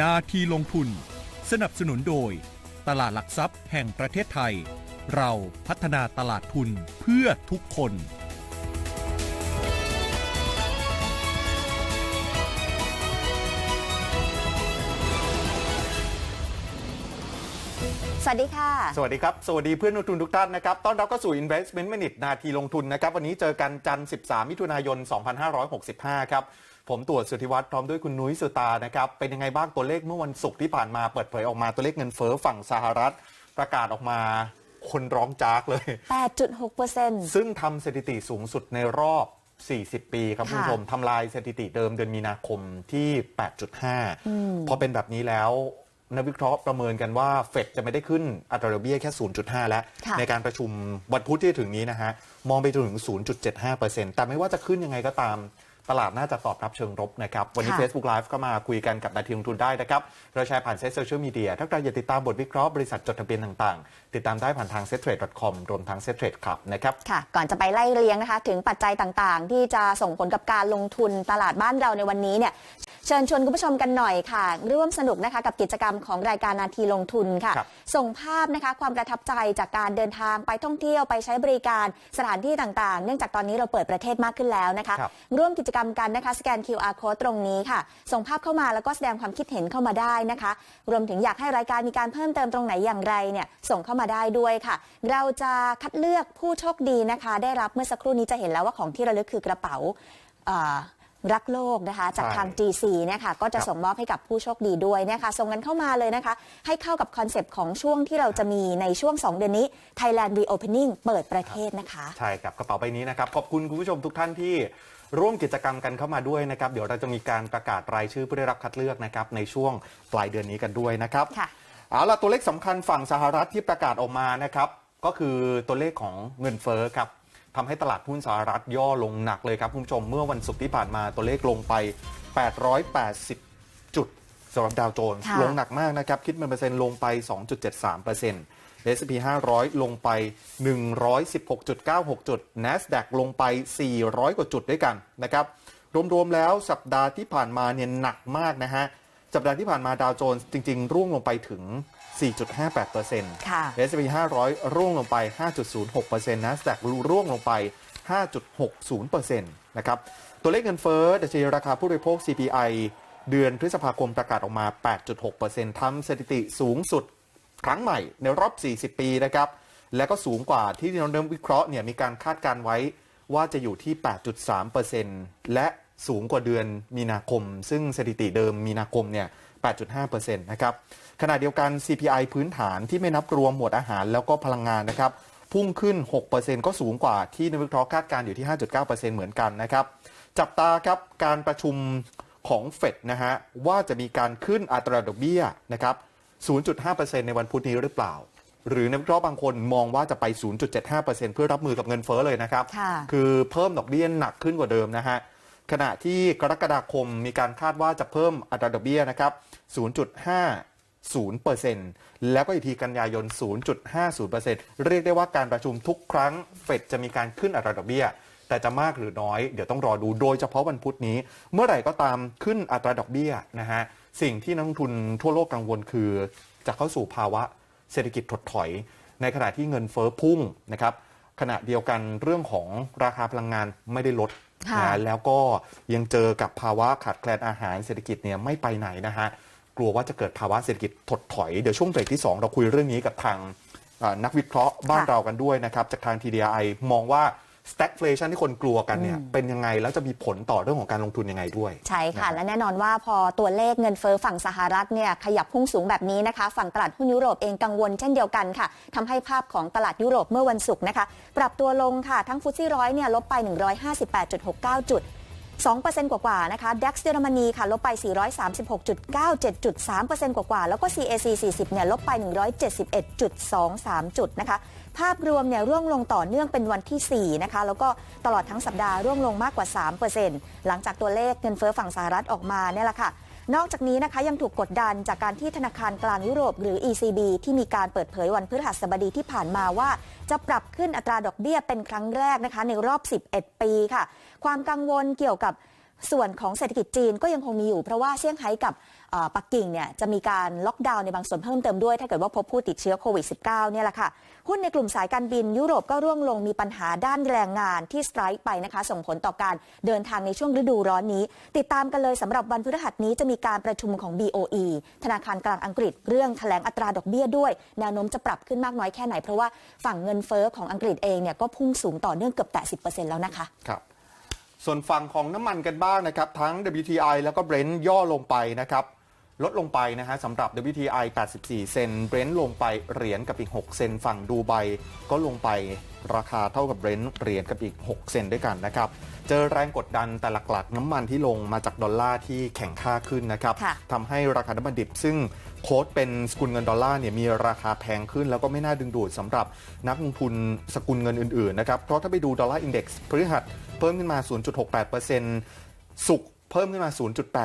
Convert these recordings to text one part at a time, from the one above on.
นาทีลงทุน สนับสนุนโดย ตลาดหลักทรัพย์แห่งประเทศไทย เราพัฒนาตลาดทุนเพื่อทุกคน สวัสดีค่ะ สวัสดีครับ สวัสดีเพื่อนลงทุนทุกท่านนะครับ ต้อนรับเข้าสู่ Investment Minute นาทีลงทุนนะครับ วันนี้เจอกันจันทร์ 13 มิถุนายน 2565 ครับ ผมตรวจสุทธิวัฒน์พร้อมด้วยคุณนุ้ยสุตานะครับ เป็นยังไงบ้างตัวเลขเมื่อวันศุกร์ที่ผ่านมาเปิดเผยออกมาตัวเลขเงินเฟ้อฝั่งสหรัฐ ประกาศออกมาคนร้องจากเลย 8.6%ซึ่งทำสถิติสูงสุดในรอบ 40 ปีครับค่ะคุณผู้ชมทำลายสถิติเดิมเดือนมีนาคมที่ 8.5 พอเป็นแบบนี้แล้วนักวิเคราะห์ประเมินกันว่าเฟดจะไม่ได้ขึ้นอัตราดอกเบี้ยแค่ 0.5 แล้วค่ะในการประชุมวันพุธที่จะถึงนี้นะฮะ มองไปจนถึง 0.75%แต่ไม่ว่าจะขึ้นยังไงก็ตาม ตลาดน่าจะตอบรับเชิงรบนะครับ วันนี้ค่ะ Facebook Live ก็มาคุยกันกับนาทีลงทุนได้นะครับ เราแชร์ผ่านเซ็ตโซเชียลมีเดียถ้าใครอยากติดตามบทวิเคราะห์บริษัทจดทะเบียนต่างๆติดตามได้ผ่านทาง settrade.com รวมทั้ง settrade club นะครับค่ะ ก่อนจะไปไล่เรียงนะคะ ถึงปัจจัยต่างๆ ที่จะส่งผลกับการลงทุนตลาดบ้านเราในวันนี้เนี่ยเชิญชวนคุณผู้ชมกันหน่อยค่ะ ร่วมสนุกนะคะกับกิจกรรมของรายการนาทีลงทุนค่ะครับส่งภาพนะคะความประทับใจจากการเดินทางไปท่องเที่ยวไปใช้บริการสถานที่ต่างๆ เนื่องจากตอนนี้เราเปิดประเทศมากขึ้นแล้วนะคะครับร่วมกิจกรรมกันนะคะสแกน QR code ตรงนี้ค่ะ ส่งภาพเข้ามาแล้วก็แสดงความคิดเห็นเข้ามาได้นะคะ รวมถึงอยากให้รายการมีการเพิ่มเติมตรงไหนอย่างไรเนี่ยส่งเข้ามาได้ด้วยค่ะ เราจะคัดเลือกผู้โชคดีนะคะ ได้รับเมื่อสักครู่นี้จะเห็นแล้วว่าของที่ระลึกคือกระเป๋าเอ่อรักโลกนะคะ จากใช่ทาง GC เนี่ยค่ะก็จะครับส่งมอบให้กับผู้โชคดีด้วยเนะคะส่งกันเข้ามาเลยนะคะ ให้เข้ากับคอนเซปต์ของช่วงที่เราจะมีในช่วง 2 เดือนนี้ Thailand Reopening เปิดประเทศนะคะ ใช่ครับกระเป๋าใบนี้นะครับ ขอบคุณคุณผู้ชมทุกท่านที่ร่วมกิจกรรมกันเข้ามาด้วยนะครับ เดี๋ยวเราจะมีการประกาศรายชื่อผู้ได้รับคัดเลือกนะครับในช่วงปลายเดือนนี้กันด้วยนะครับค่ะ เอาล่ะตัวเลขสำคัญฝั่งสหรัฐที่ประกาศออกมานะครับ ก็คือตัวเลขของเงินเฟ้อครับทำให้ตลาดหุ้นสหรัฐย่อลงหนักเลยครับคุณผู้ชมเมื่อวันศุกร์ที่ผ่านมาตัวเลขลงไป 880 จุดสำหรับดาวโจนส์ค่ะลงหนักมากนะครับ คิดเป็นเปอร์เซ็นต์ลงไป 2.73% S&P 500 ลงไป 116.96 จุด NASDAQ ลงไป 400 กว่าจุดด้วยกันนะครับรวมๆแล้วสัปดาห์ที่ผ่านมาเนี่ยหนักมากนะฮะ สัปดาห์ที่ผ่านมาดาวโจนส์จริง ๆ ร่วงลงไปถึง 4.58%ค่ะ S&P 500 ร่วงลงไป 5.06% NASDAQ ร่วงลงไป 5.60%นะครับ ตัวเลขเงินเฟ้อดัชนีราคาผู้บริโภค CPI เดือนพฤษภาคมประกาศออกมา 8.6%ทำสถิติสูงสุดครั้งใหม่ในรอบ 40 ปีนะครับ และก็สูงกว่าที่เราเริ่มวิเคราะห์เนี่ยมีการคาดการณ์ไว้ว่าจะอยู่ที่ 8.3%และ สูงกว่าเดือนมีนาคม ซึ่งสถิติเดิมมีนาคมเนี่ย 8.5%นะครับ ขณะเดียวกัน CPI พื้นฐานที่ไม่นับรวมหมวดอาหารแล้วก็พลังงานนะครับ พุ่งขึ้น 6%ก็สูงกว่าที่นักวิเคราะห์คาดการณ์อยู่ที่ 5.9%เหมือนกันนะครับ จับตาครับการประชุมของเฟดนะฮะว่าจะมีการขึ้นอัตราดอกเบี้ยนะครับ 0.5%ในวันพุธนี้หรือเปล่า หรือนักวิเคราะห์บางคนมองว่าจะไป 0.75%เพื่อรับมือกับเงินเฟ้อเลยนะครับค่ะคือเพิ่มดอกเบี้ยหนักขึ้นกว่าเดิมนะฮะ ขณะที่กรกฎาคมมีการคาดว่าจะเพิ่มอัตราดอกเบี้ยนะครับ 0.50%แล้วก็อีกทีกันยายน 0.50%เรียกได้ว่าการประชุมทุกครั้งเฟดจะมีการขึ้นอัตราดอกเบี้ย แต่จะมากหรือน้อย เดี๋ยวต้องรอดูโดยเฉพาะวันพุธนี้ เมื่อไหร่ก็ตามขึ้นอัตราดอกเบี้ยนะฮะสิ่งที่นักลงทุนทั่วโลกกังวลคือ จะเข้าสู่ภาวะเศรษฐกิจถดถอย ในขณะที่เงินเฟ้อพุ่งนะครับขณะเดียวกันเรื่องของราคาพลังงานไม่ได้ลด นะแล้วก็ยังเจอกับภาวะขาดแคลนอาหารเศรษฐกิจเนี่ยไม่ไปไหนนะฮะกลัวว่าจะเกิดภาวะเศรษฐกิจถดถอย เดี๋ยวช่วงเบรกที่ 2 เราคุยเรื่องนี้กับทางอ่านักวิเคราะห์บ้านค่ะเรากันด้วยนะครับ จากทาง TDI มองว่า stagflation ที่คนกลัวกันเนี่ยเป็นยังไงแล้วจะมีผลต่อเรื่องของการลงทุนยังไงด้วย ใช่ค่ะนะและแน่นอนว่าพอตัวเลขเงินเฟ้อฝั่งสหรัฐเนี่ยขยับพุ่งสูงแบบนี้นะคะ ฝั่งตลาดหุ้นยุโรปเองกังวลเช่นเดียวกันค่ะทำให้ภาพของตลาดยุโรปเมื่อวันศุกร์นะคะปรับตัวลงค่ะทั้งฟุตซี่ร้อยเนี่ยลบไป 158.69 จุด2%กว่าๆนะคะ DAX เยอรมนีค่ะ ลบไป 436.97จุด3%กว่าๆ แล้วก็ CAC 40เนี่ย ลบไป 171.23 จุดนะคะ ภาพรวมเนี่ยร่วงลงต่อเนื่องเป็นวันที่ 4 นะคะ แล้วก็ตลอดทั้งสัปดาห์ร่วงลงมากกว่า 3%หลังจากตัวเลขเงินเฟ้อฝั่งสหรัฐออกมาเนี่ยแหละค่ะนอกจากนี้นะคะยังถูกกดดันจากการที่ธนาคารกลางยุโรปหรือ ECB ที่มีการเปิดเผยวันพฤหัสบดีที่ผ่านมาว่า จะปรับขึ้นอัตราดอกเบี้ยเป็นครั้งแรกนะคะในรอบ 11 ปีค่ะ ความกังวลเกี่ยวกับ ส่วนของเศรษฐกิจจีนก็ยังคงมีอยู่ เพราะว่าเซี่ยงไฮ้กับปักกิ่งเนี่ยจะมีการล็อกดาวน์ในบางส่วนเพิ่มเติมด้วย ถ้าเกิดว่าพบผู้ติดเชื้อโควิด -19 เนี่ยแหละค่ะ หุ้นในกลุ่มสายการบินยุโรปก็ร่วงลงมีปัญหาด้านแรงงานที่สไตรค์ไปนะคะ ส่งผลต่อการเดินทางในช่วงฤดูร้อนนี้ ติดตามกันเลยสำหรับวันพฤหัสนี้จะมีการประชุมของ BOE ธนาคารกลางอังกฤษ เรื่องแถลงอัตราดอกเบี้ยด้วย แนวโน้มจะปรับขึ้นมากน้อยแค่ไหนเพราะว่าฝั่งเงินเฟ้อของอังกฤษเองเนี่ยก็พุ่งสูงต่อเนื่องเกือบแต่10%แล้วนะคะครับ ส่วนฝั่งของน้ำมันกันบ้างนะครับ ทั้ง WTI แล้วก็ Brent ย่อลงไปนะครับ ลดลงไปนะฮะสำหรับ WTI 84 เซน Brent ลงไปเหรียญกับอีก 6 เซนฝั่งดูไบก็ลงไปราคาเท่ากับ Brent เหรียญกับอีก 6 เซนด้วยกันนะครับ เจอแรงกดดันแต่หลักๆ น้ำมันที่ลงมาจากดอลลาร์ที่แข็งค่าขึ้นนะครับค่ะทำให้ราคาน้ำมันดิบซึ่งโค้ดเป็นสกุลเงินดอลลาร์เนี่ยมีราคาแพงขึ้น แล้วก็ไม่น่าดึงดูดสำหรับนักลงทุนสกุลเงินอื่นๆนะครับเพราะถ้าไปดูดอลลาร์อินเด็กซ์พฤหัสเพิ่มขึ้นมา 0.68%สุกร์ เพิ่มขึ้นมา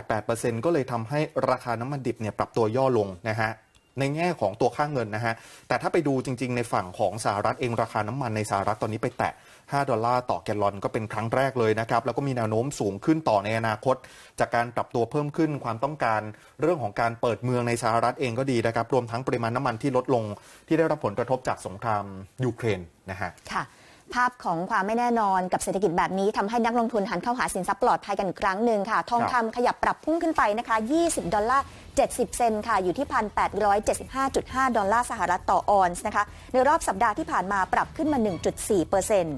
0.88%ก็เลยทำให้ราคาน้ำมันดิบเนี่ยปรับตัวย่อลงนะฮะในแง่ของตัวค่าเงินนะฮะ แต่ถ้าไปดูจริง ๆ ในฝั่งของสหรัฐเองราคาน้ำมันในสหรัฐตอนนี้ไปแตะ 5 ดอลลาร์ต่อแกลลอนก็เป็นครั้งแรกเลยนะครับ แล้วก็มีแนวโน้มสูงขึ้นต่อในอนาคต จากการปรับตัวเพิ่มขึ้นความต้องการเรื่องของการเปิดเมืองในสหรัฐเองก็ดีนะครับ รวมทั้งปริมาณน้ำมันที่ลดลงที่ได้รับผลกระทบจากสงครามยูเครนนะฮะ ค่ะ ภาพของความไม่แน่นอนกับเศรษฐกิจแบบนี้ทำให้นักลงทุนหันเข้าหาสินทรัพย์ปลอดภัยกันอีกครั้งหนึ่งค่ะ ทองคำขยับปรับพุ่งขึ้นไปนะคะ 20 ดอลลาร์ 70 เซนต์ค่ะ อยู่ที่ 1,875.5 ดอลลาร์สหรัฐต่อออนซ์นะคะ ในรอบสัปดาห์ที่ผ่านมาปรับขึ้นมา 1.4เปอร์เซ็นต์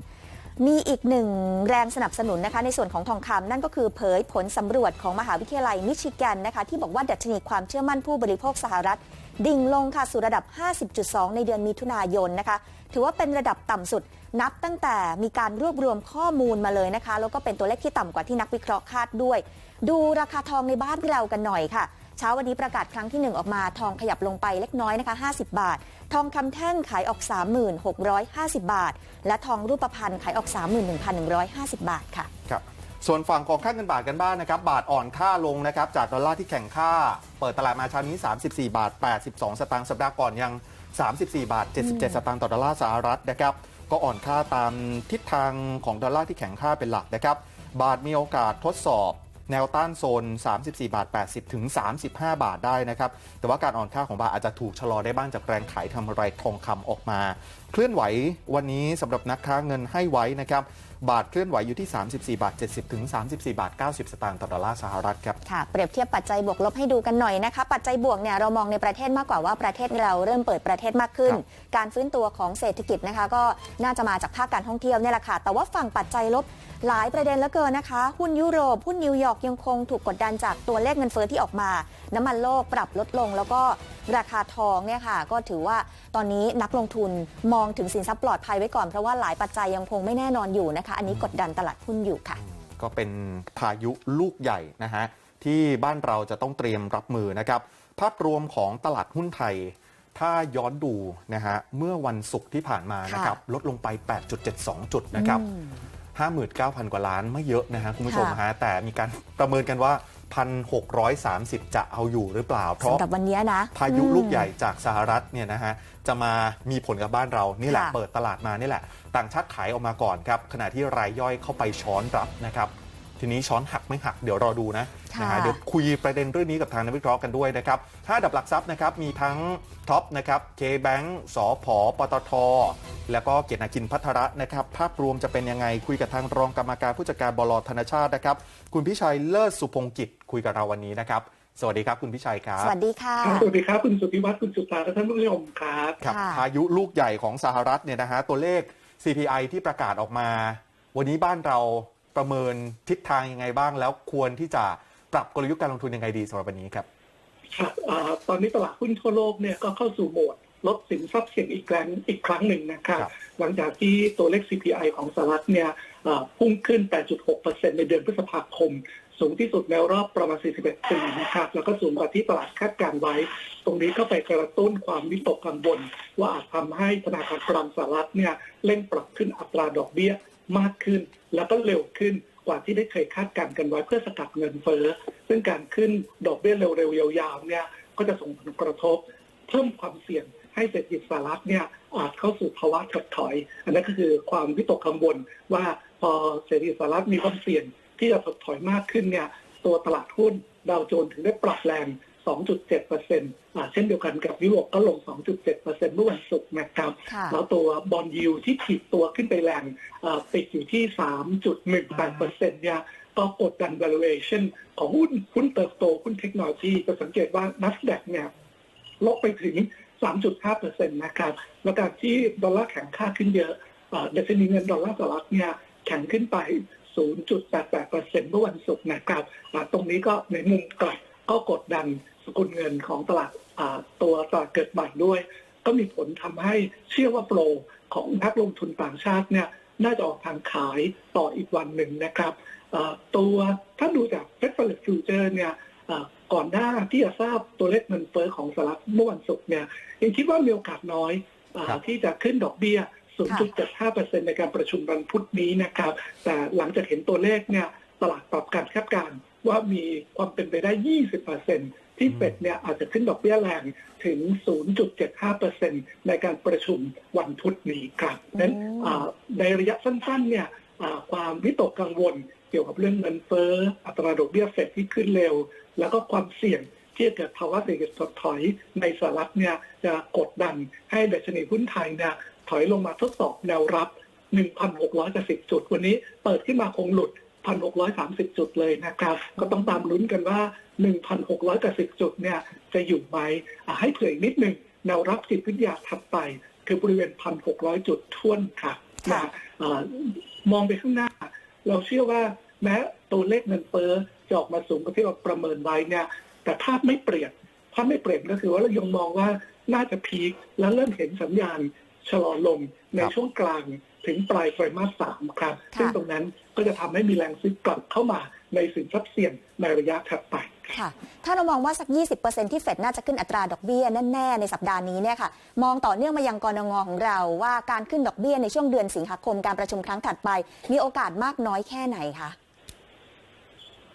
มีอีกหนึ่งแรงสนับสนุนนะคะในส่วนของทองคำนั่นก็คือเผยผลสำรวจของมหาวิทยาลัยมิชิแกนนะคะที่บอกว่าดัชนีความเชื่อมั่นผู้บริโภคสหรัฐ ดิ่งลงค่ะสู่ระดับ 50.2 ในเดือนมิถุนายนนะคะ ถือว่าเป็นระดับต่ำสุดนับตั้งแต่มีการรวบรวมข้อมูลมาเลยนะคะ แล้วก็เป็นตัวเลขที่ต่ำกว่าที่นักวิเคราะห์คาดด้วย ดูราคาทองในบ้านเรากันหน่อยค่ะเช้าวันนี้ประกาศครั้งที่ 1 ออกมาทองขยับลงไปเล็กน้อยนะคะ 50 บาท ทองคำแท่งขายออก 3650 บาท และทองรูปพรรณขายออก 31,150 บาทค่ะครับ ส่วนฝั่งของค่าเงินบาทกันบ้างนะครับ บาทอ่อนค่าลงนะครับ จากดอลลาร์ที่แข่งค่า เปิดตลาดมาเช้านี้ 34 บาท 82 สตางค์สัปดาห์ก่อนยัง 34 บาท 77 สตางค์ต่อดอลลาร์สหรัฐนะครับ ก็อ่อนค่าตามทิศทางของดอลลาร์ที่แข็งค่าเป็นหลักนะครับ บาทมีโอกาสทดสอบแนวต้านโซน 34 บาท 80 ถึง 35 บาทได้นะครับ แต่ว่าการอ่อนค่าของบาทอาจจะถูกชะลอได้บ้างจากแรงขายทำไรทองคำออกมา เคลื่อนไหววันนี้สำหรับนักค้าเงินให้ไว้นะครับบาทเคลื่อนไหวอยู่ที่ 34 บาท 70 ถึง 34 บาท 90 สตางค์ต่อดอลลาร์สหรัฐครับ ค่ะ เปรียบเทียบปัจจัยบวกลบให้ดูกันหน่อยนะคะ ปัจจัยบวกเนี่ยเรามองในประเทศมากกว่าว่าประเทศเราเริ่มเปิดประเทศมากขึ้นครับการฟื้นตัวของเศรษฐกิจนะคะ ก็น่าจะมาจากภาคการท่องเที่ยวเนี่ยแหละค่ะ แต่ว่าฝั่งปัจจัยลบหลายประเด็นเหลือเกินนะคะ หุ้นยุโรป หุ้นนิวยอร์กยังคงถูกกดดันจากตัวเลขเงินเฟ้อที่ออกมา น้ำมันโลกปรับลดลง แล้วก็ราคาทองเนี่ยค่ะ ก็ถือว่าตอนนี้นักลงทุนมองถึงสินทรัพย์ปลอดภัยไว้ก่อนเพราะว่าหลายปัจจัยยังคงไม่แน่นอนอยู่นะคะอันนี้กดดันตลาดหุ้นอยู่ค่ะ ก็เป็นพายุลูกใหญ่นะฮะที่บ้านเราจะต้องเตรียมรับมือนะครับ ภาพรวมของตลาดหุ้นไทย ถ้าย้อนดูนะฮะเมื่อวันศุกร์ที่ผ่านมานะครับลดลงไป 8.72 จุดนะครับ 59,000 กว่าล้านไม่เยอะนะฮะคุณผู้ชมค่ะฮะแต่มีการประเมินกันว่า 1,630 จะเอาอยู่หรือเปล่า เพราะสำหรับวันนี้นะพายุอืมลูกใหญ่จากสหรัฐเนี่ยนะฮะจะมามีผลกับบ้านเรานี่แหละค่ะเปิดตลาดมานี่แหละ ต่างชาติขายออกมาก่อนครับขณะที่รายย่อยเข้าไปช้อนรับนะครับ ทีนี้ช้อนหักไม่หักเดี๋ยวรอดูนะค่ะนะฮะเดี๋ยวคุยประเด็นเรื่องนี้กับทางนักวิเคราะห์กันด้วยนะครับถ้าอันดับหลักทรัพย์นะครับมีทั้งท็อปนะครับเคแบงก์สพปตท แล้วก็เกียรตินาคินพัทระนะครับภาพรวมจะเป็นยังไงคุยกับทางรองกรรมการผู้จัดการบลธนชาตินะครับคุณพิชัยเลิศสุพงกิจคุยกับเราวันนี้นะครับสวัสดีครับคุณพิชัยครับ สวัสดีค่ะ ครับสวัสดีครับ คุณสุพิวัฒน์คุณสุภาและท่านผู้ชมครับ ครับค่ะ พายุลูกใหญ่ของสหรัฐเนี่ยนะฮะตัวเลข CPI ที่ประกาศออกมา วันนี้บ้านเรา ประเมินทิศทางยังไงบ้าง แล้วควรที่จะปรับกลยุทธ์การลงทุนยังไงดีสำหรับวันนี้ครับครับอ่าตอนนี้ตลาดหุ้นทั่วโลกเนี่ยก็เข้าสู่โหมดลดสินทรัพย์เสี่ยงอีกครั้งอีกครั้งหนึ่งนะครับครับหลังจากที่ตัวเลข CPI ของสหรัฐเนี่ยอ่าพุ่งขึ้น 8.6%ในเดือนพฤษภาคม สูงที่สุดในรอบประมาณ 41 ปีนะครับ แล้วก็สูงกว่าที่ตลาดคาดการณ์ไว้ ตรงนี้ก็ไปกระตุ้นความวิตกกังวล ว่าอาจทำให้ธนาคารกลางสหรัฐเนี่ยเร่งปรับขึ้นอัตราดอกเบี้ย มากขึ้น แล้วก็เร็วขึ้นกว่าที่ได้เคยคาดการณ์กันไว้เพื่อสกัดเงินเฟ้อซึ่งการขึ้นดอกเบี้ยเร็วๆยาวๆเนี่ยก็จะส่งผลกระทบ เพิ่มความเสี่ยงให้เศรษฐกิจสหรัฐเนี่ยอาจเข้าสู่ภาวะถดถอย อันนั้นก็คือความวิตกกังวลว่าพอเศรษฐกิจสหรัฐมีความเสี่ยงที่จะถดถอยมากขึ้นเนี่ยตัวตลาดหุ้นดาวโจนส์ถึงได้ปรับแรง 2.7%อ่าเช่นเดียวกันกับยุโรปก็ลง 2.7%เมื่อวันศุกร์นะครับค่ะแล้วตัวบอลยูที่ถีบตัวขึ้นไปแรงอ่าปิดอยู่ที่ 3.18%เนี่ยก็กดดัน valuation ของหุ้นหุ้นเติบโตหุ้นเทคโนโลยีจะสังเกตว่า NASDAQ เนี่ยลบไปถึง 3.5%นะครับแล้วการที่ดอลลาร์แข็งค่าขึ้นเยอะอ่าดัชนีเงินดอลลาร์สหรัฐเนี่ยแข็งขึ้นไป 0.88%เมื่อวันศุกร์นะครับอ่าตรงนี้ก็ในมุมกลับก็กดดัน สกุลเงินของตลาดอ่าตัวตลาดเกิดใหม่ด้วย ก็มีผลทำให้เชื่อว่าโปรของนักลงทุนต่างชาติเนี่ยน่าจะออกทางขายต่ออีกวันหนึ่งนะครับเอ่อตัวถ้าดูจาก Fed Funds Future เนี่ยเอ่อก่อนหน้าที่จะทราบตัวเลขเงินเฟ้อของสหรัฐเมื่อวันศุกร์เนี่ยยังคิดว่ามีโอกาสน้อยเอ่อครับที่จะขึ้นดอกเบี้ย 0.75%ในการประชุมวันพุธนี้นะครับ แต่หลังจากเห็นตัวเลขเนี่ยตลาดปรับการคาดการณ์ว่ามีความเป็นไปได้ 20% ที่เฟดเนี่ยอาจจะขึ้นดอกเบี้ยแรงถึง 0.75%ในการประชุมวันพุธนี้ครับนั้นอืมอ่าในระยะสั้นๆเนี่ยอ่าความวิตกกังวลเกี่ยวกับเรื่องเงินเฟ้ออัตราดอกเบี้ยเฟดที่ขึ้นเร็ว แล้วก็ความเสี่ยงที่จะเกิดภาวะเศรษฐกิจถดถอยในสหรัฐเนี่ยจะกดดันให้ดัชนีหุ้นไทยเนี่ยถอยลงมาทดสอบแนวรับ 1,610จุด วันนี้เปิดขึ้นมาคงหลุด 1,630 จุดเลยนะครับ ก็ต้องตามลุ้นกันว่า 1,610 จุดเนี่ยจะอยู่ไหมอะให้เผื่ออีกนิดหนึ่งแนวรับจิตวิทยาถัดไป คือบริเวณ 1,600 จุดท่วนค่ะค่ะนะเอ่อมองไปข้างหน้า เราเชื่อว่าแม้ตัวเลขเงินเฟ้อจะออกมาสูงกว่าที่เราประเมินไว้เนี่ย แต่ภาพไม่เปลี่ยนภาพไม่เปลี่ยนก็คือว่าเรายังมองว่าน่าจะพีคแล้วเริ่มเห็นสัญญาณชะลอลงในครับช่วงกลาง ถึงปลายไตรมาสสามครับค่ะซึ่งตรงนั้นก็จะทำให้มีแรงซื้อกลับเข้ามาในสินทรัพย์เสี่ยงในระยะถัดไปครับค่ะ ถ้าเรามองว่าสัก 20%ที่เฟดน่าจะขึ้นอัตราดอกเบี้ยแน่ๆในสัปดาห์นี้เนี่ยค่ะ มองต่อเนื่องมายังกรงงของเราว่าการขึ้นดอกเบี้ยในช่วงเดือนสิงหาคมการประชุมครั้งถัดไป มีโอกาสมากน้อยแค่ไหนคะ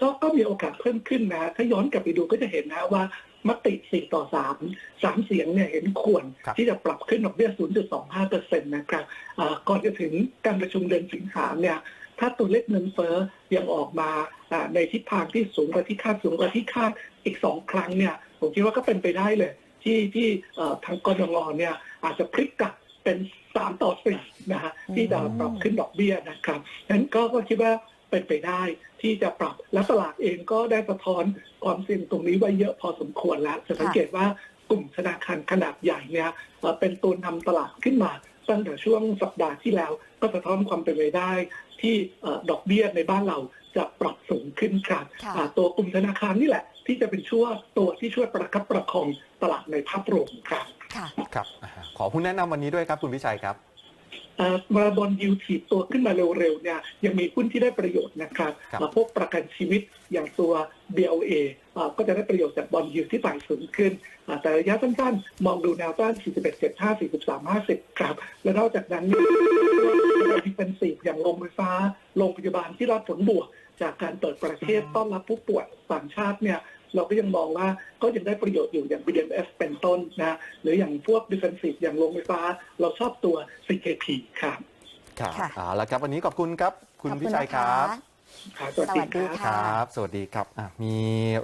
ก็ก็มีโอกาสเพิ่มขึ้นนะ ถ้าย้อนกลับไปดูก็จะเห็นนะว่า มติ4ต่อ3 3เสียงเนี่ยเห็นควรครับที่จะปรับขึ้นดอกเบี้ย 0.25%นะครับอ่าก่อนจะถึงการประชุมเดือนสิงหาเนี่ยถ้าตัวเลขเงินเฟ้อยังออกมาอ่าในทิศทางที่สูงกว่าที่คาดสูงกว่าที่คาดอีกสองครั้งเนี่ยผมคิดว่าก็เป็นไปได้เลย ที่ที่เอ่อทางกรงงเนี่ยอาจจะพลิกกลับเป็น3ต่อ4นะฮะที่จะปรับขึ้นดอกเบี้ยนะครับฉะนั้นก็ก็คิดว่า เป็นไปได้ที่จะปรับและตลาดเองก็ได้สะท้อนความเสี่ยงตรงนี้ไว้เยอะพอสมควรแล้ว จะสังเกตว่ากลุ่มธนาคารขนาดใหญ่เนี่ยเอ่อเป็นตัวนำตลาดขึ้นมาตั้งแต่ช่วงสัปดาห์ที่แล้วก็สะท้อนความเป็นไปได้ ที่เอ่อดอกเบี้ยในบ้านเราจะปรับสูงขึ้นครับค่ะอ่าตัวกลุ่มธนาคารนี่แหละ ที่จะเป็นช่วตัวที่ช่วยประคับประคองตลาดในภาพรวมครับ ค่ะ ครับอ่าขอหุ้นแนะนำวันนี้ด้วยครับคุณวิชัยครับเอ่อ มาบอลยูถีบตัวขึ้นมาเร็วๆเนี่ยยังมีหุ้นที่ได้ประโยชน์นะครับครับอ่าพวกประกันชีวิตอย่างตัว BLA อ่าก็จะได้ประโยชน์จากบอลยูที่ไต่สูงขึ้นอ่าแต่ระยะสั้นๆ มองดูแนวต้าน 41.75 43 50 ครับ และนอกจากนั้นเนี่ยที่เป็นสีอย่างโรงไฟฟ้า โรงพยาบาลที่รับผลบวก จากการเปิดประเทศต้อนรับผู้ป่วยต่างชาติเนี่ย เราก็ยังมองว่าก็ยังได้ประโยชน์อยู่อย่าง BDMs เป็นต้นนะหรืออย่างพวก defensive อย่างโรงไฟฟ้า เราชอบตัว CKP ครับครับค่ะเอาละครับวันนี้ขอบคุณครับคุณขอบวินะชัยคคะรับครับสวัสดีคค่ะรับสวัสดีครับอะมี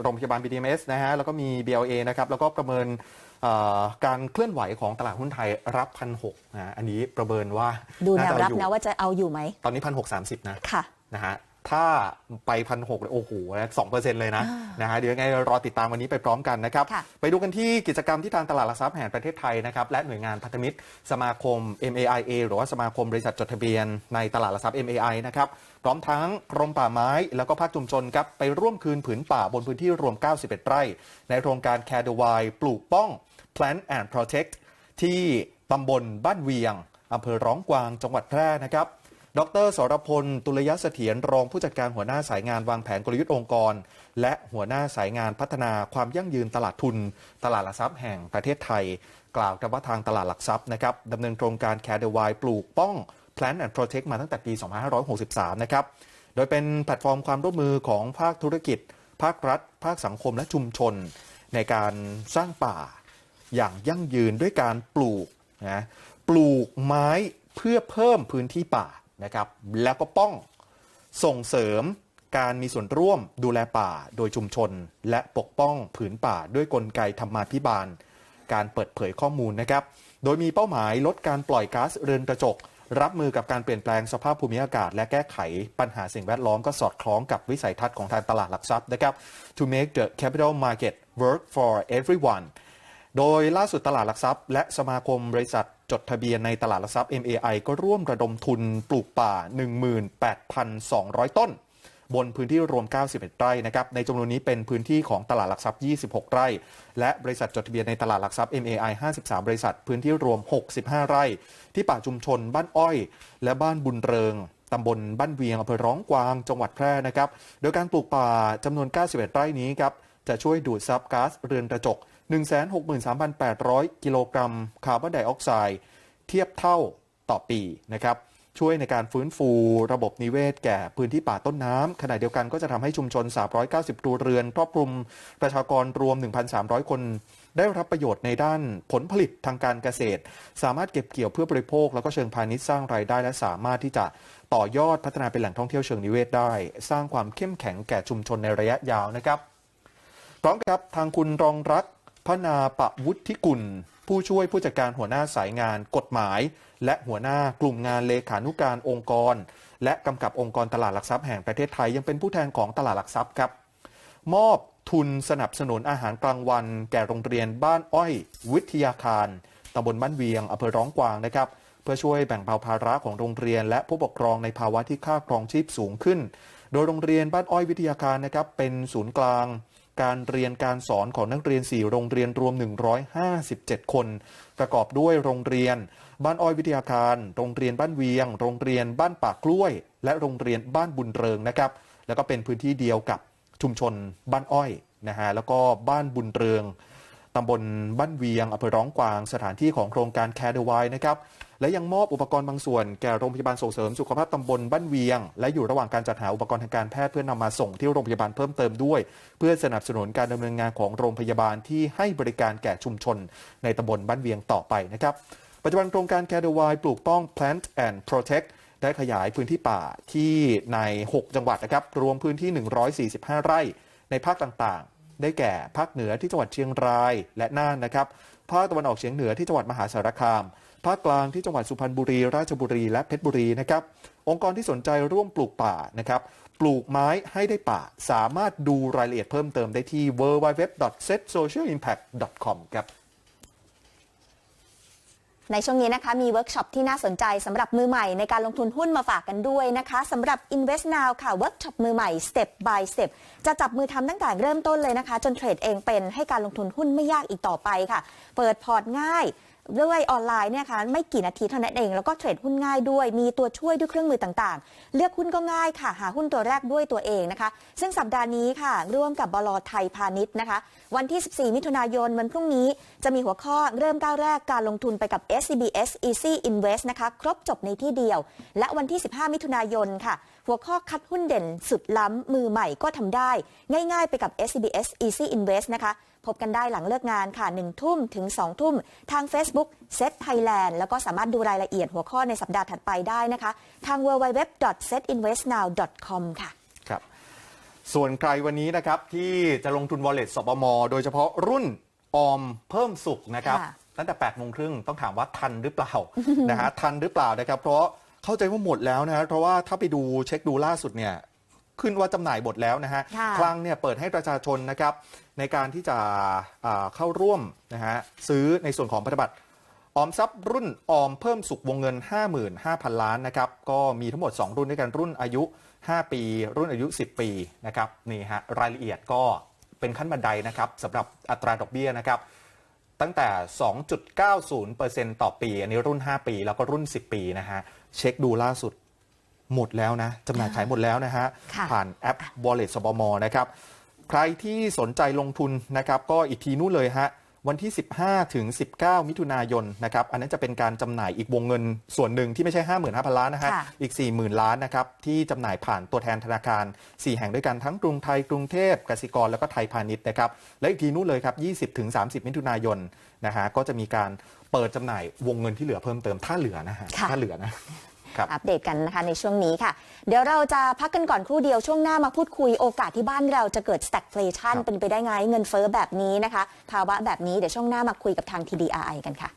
โรงพยาบาล BDMS นะฮะ แล้วก็มี BLA นะครับ แล้วก็ประเมินเอ่อการเคลื่อนไหวของตลาดหุ้นไทยรับพันหกนะ อันนี้ประเมินว่า ดูแนวาจรับเอาอยู่นะว่าจะเอาอยู่ไหม ตอนนี้พันหกสามสิบนะ ค่ะ นะฮะ ถ้าไปพันหกโอ้โหสองเปอร์เซ็นต์เลยนะอ่านนะฮะเดี๋ยวยังไงรอติดตามวันนี้ไปพร้อมกันนะครับค่ะไปดูกันที่กิจกรรมที่ทางตลาดหลักทรัพย์แห่งประเทศไทยนะครับ และหน่วยงานพันธมิตรสมาคม MAIA หรือว่าสมาคมบริษัทจดทะเบียนในตลาดหลักทรัพย์ MAI นะครับพร้อมทั้งกรมป่าไม้แล้วก็ภาคชุมชนครับไปร่วมคืนผืนป่าบนพื้นที่รวม 91 ไร่ ในโครงการ Care the Wild ปลูกป้อง Plant and Protect ที่ตำบลบ้านเวียงอำเภอร้องกวางจังหวัดแพร่นะครับ ดรสรพล ตุลยเสถียรรองผู้จัดการหัวหน้าสายงานวางแผนกลยุทธ์องค์กร และหัวหน้าสายงานพัฒนาความยั่งยืนตลาดทุน ตลาดหลักทรัพย์แห่งประเทศไทย กล่าวกับว่าทางตลาดหลักทรัพย์นะครับดำเนินโครงการ Care the Wild ปลูกป้อง Plan and Protect มาตั้งแต่ปี 2563 นะครับ โดยเป็นแพลตฟอร์มความร่วมมือของภาคธุรกิจ ภาครัฐ ภาคสังคมและชุมชน ในการสร้างป่าอย่างยั่งยืนด้วยการปลูกนะปลูกไม้เพื่อเพิ่มพื้นที่ป่า นะครับแล้วก็ป้องส่งเสริมการมีส่วนร่วมดูแลป่าโดยชุมชน และปกป้องผืนป่าด้วยกลไกธรรมาภิบาล การเปิดเผยข้อมูลนะครับ โดยมีเป้าหมายลดการปล่อยก๊าซเรือนกระจก รับมือกับการเปลี่ยนแปลงสภาพภูมิอากาศ และแก้ไขปัญหาสิ่งแวดล้อมก็สอดคล้องกับวิสัยทัศน์ของทางตลาดหลักทรัพย์นะครับ to make the capital market work for everyone โดยล่าสุดตลาดหลักทรัพย์ และสมาคมบริษัท จดทะเบียนในตลาดหลักทรัพย์ MAI ก็ร่วมระดมทุนปลูกป่า 18,200 ต้น บนพื้นที่รวม 91 ไร่นะครับ ในจำนวนนี้เป็นพื้นที่ของตลาดหลักทรัพย์ 26 ไร่ และบริษัทจดทะเบียนในตลาดหลักทรัพย์ MAI 53 บริษัท พื้นที่รวม 65 ไร่ ที่ป่าชุมชน บ้านอ้อย และบ้านบุญเริงตำบลบ้านเวียงอำเภอร้องกวาง จังหวัดแพร่นะครับ โดยการปลูกป่าจำนวน 91 ไร่นี้ครับ จะช่วยดูดซับก๊าซเรือนกระจก 163,800 กิโลกรัมคาร์บอนไดออกไซด์เทียบเท่าต่อปีนะครับช่วยในการฟื้นฟูระบบนิเวศ แก่พื้นที่ป่าต้นน้ำขณะเดียวกันก็จะทำให้ชุมชน 390ครัวเรือนครอบคลุมประชากรรวม 1,300 คน ได้รับประโยชน์ในด้านผลผลิตทางการเกษตร สามารถเก็บเกี่ยวเพื่อบริโภค แล้วก็เชิงพาณิชย์สร้างรายได้และสามารถที่จะต่อยอดพัฒนาเป็นแหล่งท่องเที่ยวเชิงนิเวศได้ สร้างความเข้มแข็งแก่ชุมชนในระยะยาวนะครับพร้อมกับทางคุณรองรัก พนาปะวุฒิกุล ผู้ช่วยผู้จัดการหัวหน้าสายงานกฎหมาย และหัวหน้ากลุ่มงานเลขานุการองค์กร และกำกับองค์กรตลาดหลักทรัพย์แห่งประเทศไทยยังเป็นผู้แทนของตลาดหลักทรัพย์ครับ มอบทุนสนับสนุนอาหารกลางวัน แก่โรงเรียนบ้านอ้อย วิทยาคารตำบลบ้านเวียงอำเภอร้องกวางนะครับ เพื่อช่วยแบ่งเบาภาระของโรงเรียน และผู้ปกครองในภาวะที่ค่าครองชีพสูงขึ้น โดยโรงเรียนบ้านอ้อยวิทยาการนะครับเป็นศูนย์กลาง การเรียนการสอนของนักเรียน 4 โรงเรียนรวม 157 คน ประกอบด้วยโรงเรียน บ้านอ้อยวิทยาการ โรงเรียนบ้านเวียง โรงเรียนบ้านปากกล้วย และโรงเรียนบ้านบุญเริงนะครับ แล้วก็เป็นพื้นที่เดียวกับชุมชนบ้านอ้อยนะฮะแล้วก็บ้านบุญเริงตำบลบ้านเวียงอำเภอร้องกวาง สถานที่ของโครงการแคร์เดวายนะครับ และยังมอบอุปกรณ์บางส่วนแก่โรงพยาบาลส่งเสริมสุขภาพตำบลบ้านเวียง และอยู่ระหว่างการจัดหาอุปกรณ์ทางการแพทย์เพื่อนำมาส่งที่โรงพยาบาลเพิ่มเติมด้วย เพื่อสนับสนุนการดำเนินงานของโรงพยาบาลที่ให้บริการแก่ชุมชน ในตำบลบ้านเวียงต่อไปนะครับปัจจุบันโครงการแคร์เดวายปลูกต้อง plant and protect ได้ขยายพื้นที่ป่าที่ใน 6 จังหวัดนะครับ รวมพื้นที่ 145 ไร่ ในภาคต่างๆ ได้แก่ภาคเหนือที่จังหวัดเชียงรายและน่านนะครับ ภาคตะวันออกเฉียงเหนือที่จังหวัดมหาสารคามาคกลางที่จังหวัดสุพรรณบุรี ราชบุรีและเพชรบุรีนะครับ องค์กรที่สนใจร่วมปลูกป่านะครับ ปลูกไม้ให้ได้ป่า สามารถดูรายละเอียดเพิ่มเติมได้ที่ www.setsocialimpact.com ครับในช่วงนี้นะคะมีเวิร์กช็อปที่น่าสนใจสำหรับมือใหม่ในการลงทุนหุ้นมาฝากกันด้วยนะคะสำหรับ Invest Now ค่ะเวิร์กช็อปมือใหม่ Step by Step จะจับมือทำตั้งแต่เริ่มต้นเลยนะคะ จนเทรดเองเป็นให้การลงทุนหุ้นไม่ยากอีกต่อไปค่ะ เปิดพอร์ตง่าย ด้วยออนไลน์เนี่ยค่ะไม่กี่นาทีเท่านั้นเอง แล้วก็เทรดหุ้นง่ายด้วย มีตัวช่วยด้วยเครื่องมือต่างๆ เลือกหุ้นก็ง่ายค่ะ หาหุ้นตัวแรกด้วยตัวเองนะคะ ซึ่งสัปดาห์นี้ค่ะ ร่วมกับบลไทยพาณิชย์นะคะ วันที่ 14 มิถุนายนวันพรุ่งนี้จะมีหัวข้อเริ่มก้าวแรกการลงทุนไปกับ SCBS Easy Invest นะคะครบจบในที่เดียว และวันที่ 15 มิถุนายนค่ะ หัวข้อคัดหุ้นเด่นสุดล้ำมือใหม่ก็ทำได้ ง่าย ๆ ไปกับ SCBS Easy Invest นะคะ พบกันได้หลังเลิกงานค่ะ1ทุ่มถึง 2 ทุ่ม ทาง Facebook Set Thailand แล้วก็สามารถดูรายละเอียดหัวข้อในสัปดาห์ถัดไปได้นะคะ ทาง www.setinvestnow.com ค่ะครับ ส่วนใครวันนี้นะครับที่จะลงทุน wallet สปมโดยเฉพาะรุ่นออมเพิ่มสุขนะครับค่ะตั้งแต่8โมงครึ่งต้องถามว่าทันหรือเปล่า นะฮะทันหรือเปล่านะครับ เพราะเข้าใจว่าหมดแล้วนะฮะเพราะว่าถ้าไปดูเช็คดูล่าสุดเนี่ย ขึ้นว่าจำหน่ายหมดแล้วนะฮะค่ะคลังเนี่ยเปิดให้ประชาชนนะครับในการที่จะอ่าเข้าร่วมนะฮะซื้อในส่วนของพันธบัตรออมทรัพย์รุ่นออมเพิ่มสุขวงเงิน 55,000 ล้านนะครับก็มีทั้งหมด 2 รุ่นด้วยกันรุ่นอายุ 5 ปี รุ่นอายุ 10 ปีนะครับนี่ฮะรายละเอียดก็เป็นขั้นบันไดนะครับสำหรับอัตราดอกเบี้ยนะครับตั้งแต่ 2.90%ต่อปี อันนี้รุ่น 5 ปี แล้วก็รุ่น 10 ปีนะฮะ เช็คดูล่าสุด หมดแล้วนะจำหน่ายขายหมดแล้วนะฮะ ค่ะ ผ่านแอป Wallet สบมนะครับ ใครที่สนใจลงทุนนะครับ ก็อีกทีนู้นเลยฮะ วันที่ 15 ถึง 19 มิถุนายนนะครับ อันนั้นจะเป็นการจำหน่ายอีกวงเงินส่วนหนึ่งที่ไม่ใช่ 55,000 ล้านนะฮะ ค่ะ อีก 40,000 ล้านนะครับ ที่จำหน่ายผ่านตัวแทนธนาคาร 4 แห่งด้วยกันทั้งกรุงไทย กรุงเทพกสิกรแล้วก็ไทยพาณิชย์นะครับ และอีกทีนู้นเลยครับ 20 ถึง 30 มิถุนายนนะฮะก็จะมีการเปิดจำหน่ายวงเงินที่เหลือเพิ่มเติมถ้าเหลือนะฮะค่ะ ถ้าเหลือนะครับ อัปเดตกันนะคะในช่วงนี้ค่ะ เดี๋ยวเราจะพักกันก่อนครู่เดียวช่วงหน้ามาพูดคุยโอกาสที่บ้านเราจะเกิด stagflation ครับเป็นไปได้ไงเงินเฟ้อแบบนี้นะคะ ภาวะแบบนี้เดี๋ยวช่วงหน้ามาคุยกับทาง TDRI กันค่ะ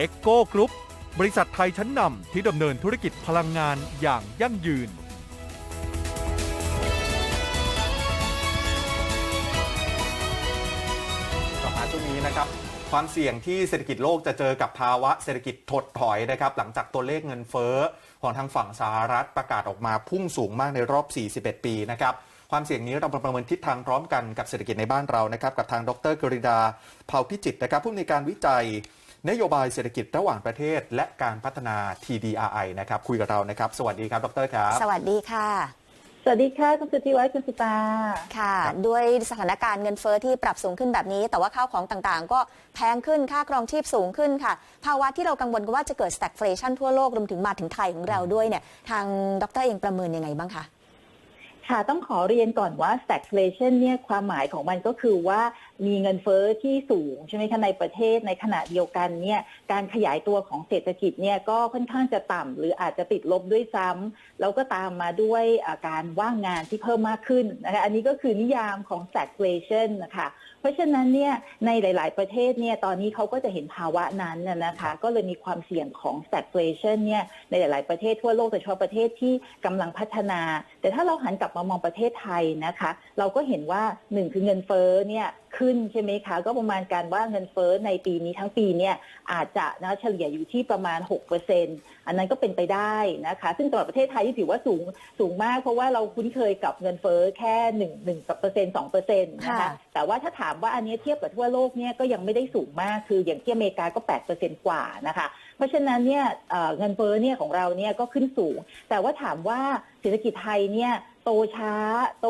เอ็กโกกรุ๊ปบริษัทไทยชั้นนำที่ดำเนินธุรกิจพลังงานอย่างยั่งยืน กลับมาช่วงนี้นะครับ ความเสี่ยงที่เศรษฐกิจโลกจะเจอกับภาวะเศรษฐกิจถดถอยนะครับ หลังจากตัวเลขเงินเฟ้อของทางฝั่งสหรัฐประกาศออกมาพุ่งสูงมากในรอบ 41 ปีนะครับความเสี่ยงนี้เราประเมินทิศทางพร้อมกันกับเศรษฐกิจในบ้านเรานะครับ กับทางดรกฤดาเผ่าพิจิตนะครับผู้อำนวยการวิจัย นโยบายเศรษฐกิจระหว่างประเทศ และการพัฒนา TDRI นะครับคุยกับเรานะครับ สวัสดีครับดรครับ สวัสดีค่ะ สวัสดีค่ะคุณสุทธิวัฒน์คุณสุตาค่ะครับด้วยสถานการณ์เงินเฟ้อที่ปรับสูงขึ้นแบบนี้ แต่ว่าข้าวของต่างๆ ก็แพงขึ้นค่าครองชีพสูงขึ้นค่ะ ภาวะที่เรากังวลกันว่าจะเกิด stagflation ทั่วโลกรวมถึงมาถึงไทยของเราด้วยเนี่ยทางดรเองประเมินยังไงบ้างคะค่ะ ต้องขอเรียนก่อนว่า stagflation เนี่ยความหมายของมันก็คือว่า มีเงินเฟ้อที่สูงใช่ไหมคะในประเทศในขณะเดียวกันเนี่ยการขยายตัวของเศรษฐกิจเนี่ยก็ค่อนข้างจะต่ำหรืออาจจะติดลบด้วยซ้ำแล้วก็ตามมาด้วยาการว่างงานที่เพิ่มมากขึ้นนะคะอันนี้ก็คือนิยามของ stagflation นะคะเพราะฉะนั้นเนี่ยในหลาย ๆ ประเทศเนี่ยตอนนี้เขาก็จะเห็นภาวะนั้นนะคะก็เลยมีความเสี่ยงของ stagflation เนี่ยในหลาย ๆ ประเทศทั่วโลกโดยเฉพาะประเทศที่กำลังพัฒนา แต่ถ้าเราหันกลับมามองประเทศไทยนะคะ เราก็เห็นว่าหนึ่งคือเงินเฟ้อเนี่ยขึ้นใช่ไหมคะ ก็ประมาณการว่าเงินเฟ้อในปีนี้ทั้งปีเนี่ยอาจจะนะเฉลี่ยอยู่ที่ประมาณ 6%อันนั้นก็เป็นไปได้นะคะ ซึ่งสำหรับประเทศไทยที่ถือว่าสูงสูงมาก เพราะว่าเราคุ้นเคยกับเงินเฟ้อแค่1 1เปอร์เซ็นต์2เปอร์เซ็นต์นะคะค่ะแต่ว่าถ้าถามว่าอันนี้เทียบกับทั่วโลกเนี่ยก็ยังไม่ได้สูงมากคืออย่างที่อเมริกาก็8เปอร์เซ็นต์กว่านะคะ เพราะฉะนั้นเนี่ยเอ่อเงินเฟ้อเนี่ยของเราเนี่ยก็ขึ้นสูง แต่ว่าถามว่าเศรษฐกิจไทยเนี่ยโตช้า โต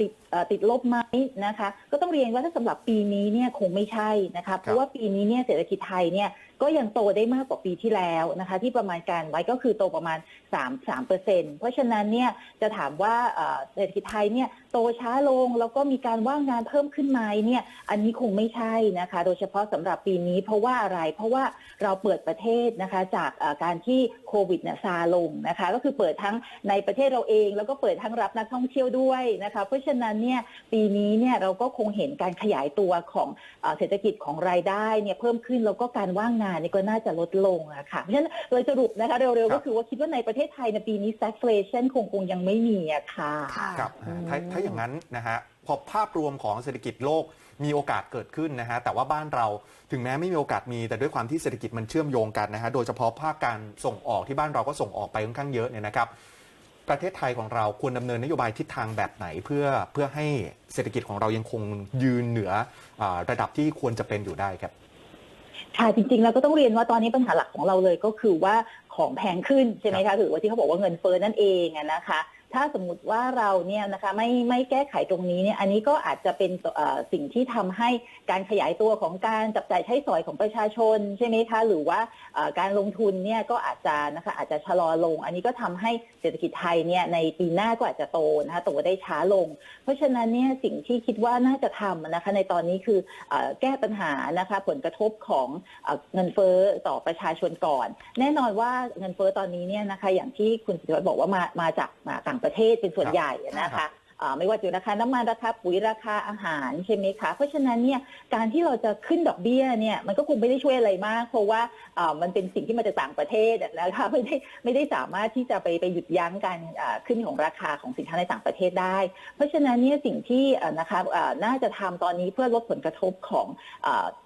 ติดติดลบไหมนะคะ ก็ต้องเรียนว่าถ้าสำหรับปีนี้เนี่ยคงไม่ใช่นะคะเพราะว่าปีนี้เนี่ยเศรษฐกิจไทยเนี่ย ก็ยังโตได้มากกว่าปีที่แล้วนะคะ ที่ประมาณการไว้ก็คือโตประมาณ 3 3เปอร์เซ็นเพราะฉะนั้นเนี่ยจะถามว่าเศรษฐกิจไทยเนี่ยโตช้าลงแล้วก็มีการว่างงานเพิ่มขึ้นไหมเนี่ยอันนี้คงไม่ใช่นะคะ โดยเฉพาะสำหรับปีนี้เพราะว่าอะไร เพราะว่าเราเปิดประเทศนะคะจากการที่โควิดเนี่ยซาลงนะคะ ก็คือเปิดทั้งในประเทศเราเอง แล้วก็เปิดทั้งรับนักท่องเที่ยวด้วยนะคะ เพราะฉะนั้นเนี่ยปีนี้เนี่ยเราก็คงเห็นการขยายตัวของเศรษฐกิจของรายได้เนี่ยเพิ่มขึ้นแล้วก็การว่างงานเนี่ยก็น่าจะลดลงอะค่ะ เพราะฉะนั้นโดยสรุปนะคะ เร็วครัๆบก็คือว่าคิดว่าในประเทศไทยในปีนี้ stagflation คงคงยังไม่มีอะค่ะค่ะครับอืมถ้าถ้าอย่างนั้นนะฮะพอภาพรวมของเศรษฐกิจโลกมีโอกาสเกิดขึ้นนะฮะแต่ว่าบ้านเราถึงแม้ไม่มีโอกาสมี แต่ด้วยความที่เศรษฐกิจมันเชื่อมโยงกันนะฮะโดยเฉพาะภาคการส่งออกที่บ้านเราก็ส่งออกไปค่อนข้างเยอะเนี่ยนะครับ ประเทศไทยของเราควรดำเนินนโยบายทิศทางแบบไหน เพื่อเพื่อให้เศรษฐกิจของเรายังคงยืนเหนืออาระดับที่ควรจะเป็นอยู่ได้ครับ ค่ะจริงๆเราก็ต้องเรียนว่าตอนนี้ปัญหาหลักของเราเลยก็คือว่าของแพงขึ้นใช่ไหมคะหรือว่าที่เขาบอกว่าเงินเฟ้อนั่นเองนะคะ ถ้าสมมุติว่าเราเนี่ยนะคะไม่ไม่แก้ไขตรงนี้เนี่ยอันนี้ก็อาจจะเป็นสิ่งที่ทำให้การขยายตัวของการจับจ่ายใช้สอยของประชาชนใช่ไหมคะหรือว่าการลงทุนเนี่ยก็อาจจะนะคะอาจจะชะลอลง อันนี้ก็ทำให้เศรษฐกิจไทยเนี่ยในปีหน้าก็อาจจะโตนะคะโตได้ช้าลง เพราะฉะนั้นเนี่ยสิ่งที่คิดว่าน่าจะทำนะคะในตอนนี้คืออแก้ปัญหานะคะผลกระทบของเอ่อเงินเฟ้อต่อประชาชนก่อน แน่นอนว่าเงินเฟ้อตอนนี้เนี่ยนะคะอย่างที่คุณสิริวัฒน์บอกว่ามามาจากมาต่างประเทศเป็นส่วนครับใหญ่นะคะอ่า ไม่ว่าจะราคาน้ำมันราคาปุ๋ยราคาอาหารใช่ไหมคะเพราะฉะนั้นเนี่ยการที่เราจะขึ้นดอกเบี้ยเนี่ยมันก็คงไม่ได้ช่วยอะไรมาก เพราะว่ามันเป็นสิ่งที่มาจากต่างประเทศนะคะไม่ได้ไม่ได้สามารถที่จะไปไปหยุดยั้งการขึ้นของราคาของสินค้าในต่างประเทศได้ เพราะฉะนั้นเนี่ยสิ่งที่นะคะน่าจะทำตอนนี้เพื่อลดผลกระทบของ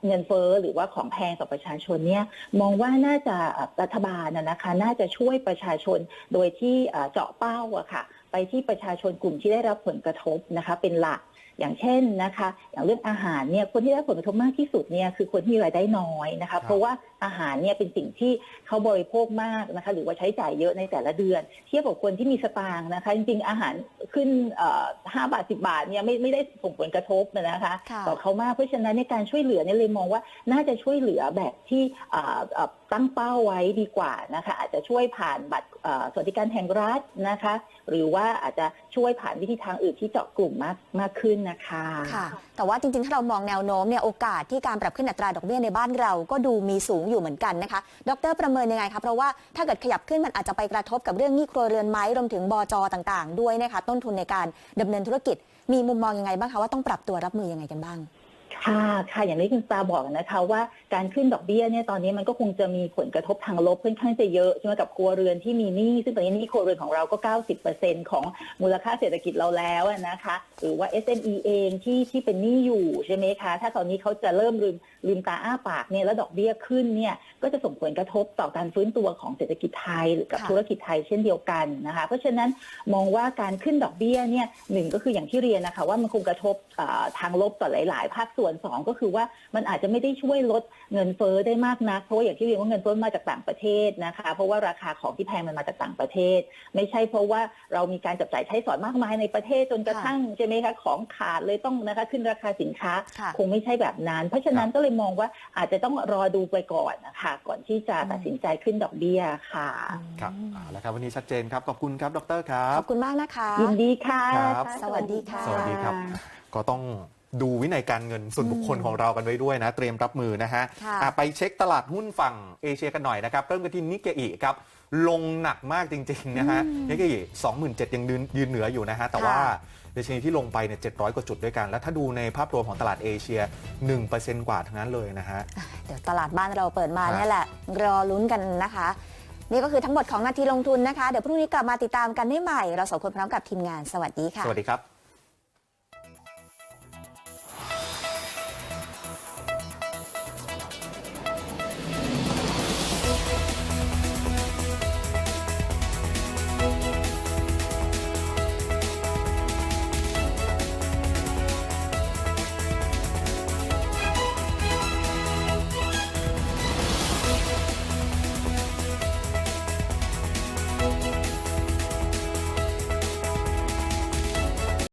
เงินเฟ้อหรือว่าของแพงต่อประชาชนเนี่ยมองว่าน่าจะรัฐบาลนะคะ น่าจะช่วยประชาชนโดยที่เจาะเป้าอะค่ะ ไปที่ประชาชนกลุ่มที่ได้รับผลกระทบนะคะ เป็นหลักอย่างเช่นนะคะ อย่างเรื่องอาหารเนี่ยคนที่ได้รับผลกระทบมากที่สุดเนี่ยคือคนที่มีรายได้น้อยนะคะ เพราะว่า อาหารเนี่ยเป็นสิ่งที่เขาบริโภคมากนะคะ หรือว่าใช้จ่ายเยอะในแต่ละเดือน เทียบกับคนที่มีสตางค์นะคะ จริงๆอาหารขึ้นเอ่อ5บาท10บาทเนี่ยไม่ไม่ได้ส่งผลกระทบนะคะค่ะต่อเขามากเพราะฉะนั้นในการช่วยเหลือเนี่ยเลยมองว่าน่าจะช่วยเหลือแบบที่อ่าอ่าตั้งเป้าไว้ดีกว่านะคะ อาจจะช่วยผ่านบัตรอ่าสวัสดิการแห่งรัฐนะคะ หรือว่าอาจจะช่วยผ่านวิธีทางอื่นที่เจาะกลุ่มมากมากขึ้นนะคะค่ะ แต่ว่าจริงๆ ถ้าเรามองแนวโน้มเนี่ยโอกาสที่การปรับขึ้นอัตราดอกเบี้ยในบ้านเราก็ดูมีสูงอยู่เหมือนกันนะคะ ดรประเมินยังไงคะเพราะว่าถ้าเกิดขยับขึ้นมันอาจจะไปกระทบกับเรื่องหนี้ครัวเรือนไหมรวมถึงบจต่าง ๆ ด้วยนะคะต้นทุนในการดำเนินธุรกิจ มีมุมมองยังไงบ้างคะว่าต้องปรับตัวรับมือยังไงกันบ้าง ค่ะค่ะอย่างที่คุณตาบอกนะคะว่าการขึ้นดอกเบี้ยเนี่ยตอนนี้มันก็คงจะมีผลกระทบทางลบค่อนข้างจะเยอะใช่ไหมกับครัวเรือนที่มีหนี้ซึ่งตอนนี้หนี้ครัวเรือนของเราก็ 90%ของมูลค่าเศรษฐกิจเราแล้วอะนะคะ หรือว่า SME เองที่ที่เป็นหนี้อยู่ใช่ไหมคะถ้าตอนนี้เขาจะเริ่มลืมลืมตาอ้าปากเนี่ยแล้วดอกเบี้ยขึ้นเนี่ยก็จะส่งผลกระทบต่อการฟื้นตัวของเศรษฐกิจไทยหรือกับค่ะธุรกิจไทยเช่นเดียวกันนะคะเพราะฉะนั้นมองว่าการขึ้นดอกเบี้ยเนี่ยหนึ่งก็คืออย่างที่เรียนนะคะว่ามันคงกระทบอ่าทางลบต่อหลาย ๆ ภาคส่วนสองก็คือว่ามันอาจจะไม่ได้ช่วยลดเงินเฟ้อได้มากนักเพราะว่าอย่างที่เรียนว่าเงินเฟ้อมาจากต่างประเทศนะคะ เพราะว่าราคาของที่แพงมันมาจากต่างประเทศ ไม่ใช่เพราะว่าเรามีการจับจ่ายใช้สอยมากมายในประเทศจนกระทั่งใช่ไหมคะของขาดเลยต้องนะคะขึ้นราคาสินค้าค่ะคงไม่ใช่แบบนั้น เพราะฉะนั้นก็เลยมองว่าอาจจะต้องรอดูไปก่อนนะคะก่อนที่จะตัดสินใจขึ้นดอกเบี้ยค่ะครับเอาละครับวันนี้ชัดเจนครับขอบคุณครับดรครัขบอบคุณมากนะคะยินดีค่ะครับสวัสดีค่ะ สวัสดีครับ ก็ต้อง ดูวินัยการเงินส่วนบุคคลอืมของเรากันไว้ด้วยนะ เตรียมรับมือนะฮะค่ะอะไปเช็คตลาดหุ้นฝั่งเอเชียกันหน่อยนะครับ เริ่มกันที่นิกเกอิครับ ลงหนักมากจริง ๆ นะฮะอืมนิกเกอิ27,000ยังยืนยืนเหนืออยู่นะฮะ แต่ว่าค่ะดัชนีที่ลงไปเนี่ย700กว่าจุดด้วยกัน แล้วถ้าดูในภาพรวมของตลาดเอเชีย 1%กว่าทั้งนั้นเลยนะฮะ เดี๋ยวตลาดบ้านเราเปิดมาครับเนี่ยแหละ รอลุ้นกันนะคะ นี่ก็คือทั้งหมดของนาทีลงทุนนะคะ เดี๋ยวพรุ่งนี้กลับมาติดตามกันได้ใหม่ เราสองคนพร้อมกับทีมงาน สวัสดีค่ะ สวัสดีครับ